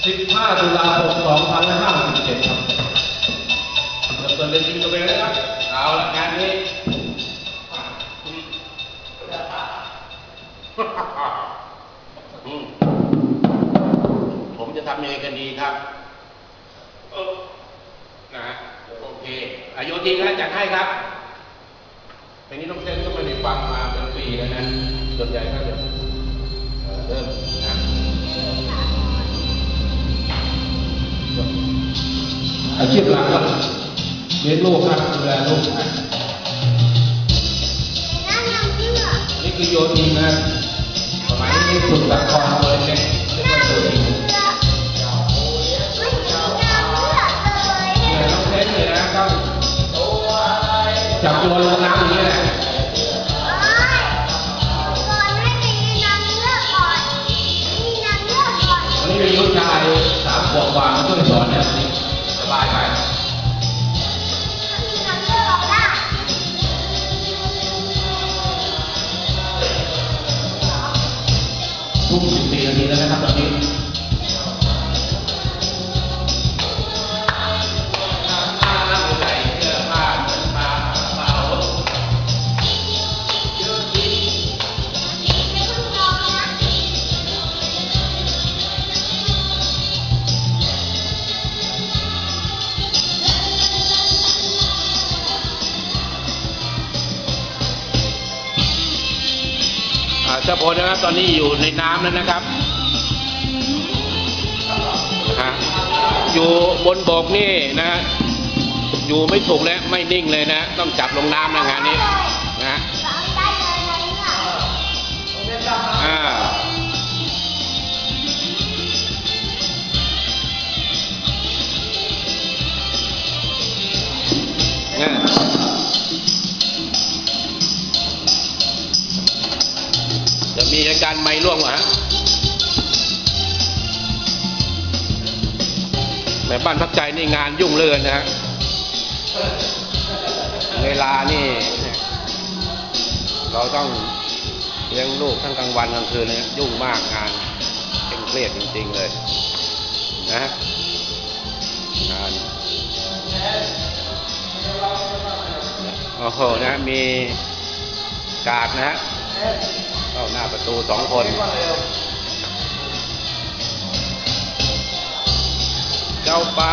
5ตุลาคม2557ครับเริ่มต้นเล่นยิงตัวเองเลยครับเอาละงานนี้ผมจะทำยังไงกันดีครับนะโอเคอายุจริงนะจัดให้ครับเพลงนี้น้องเซนก็ไม่ได้ฟังมาเป็นปีแล้วนะส่วนใหญ่ก็จะเอ่เริ่ม อาชีพหลักก็เลี้ยงลูกครับดูแลลูกครับนี่คือโยนีนะสมัยนี้ฝึกละครเลยเนี่ยเรียกว่าโย มสิ อ่าเจ้าพลนะครับตอนนี้อยู่ในน้ำแล้วนะครับฮะอยู่บนบกนี่นะฮะอยู่ไม่ถูกแล้วไม่นิ่งเลยนะ ต้องจับลงน้ำนะงานนี้นะฮะอ่า มีอาการไม่ร่วงเหรอฮะแต่บ้านพักใจนี่งานยุ่งเหลยนะฮะ เวลานี่ เราต้องเลี้ยงลูกทั้งกลางวันกลางคืนเลยยุ่งมากงานเคร่งเครียดจริง ๆ เลย นะงานโอ้โหนะ มีกาดนะฮะ เข้าหน้าประตูสองคน เจ้าปลา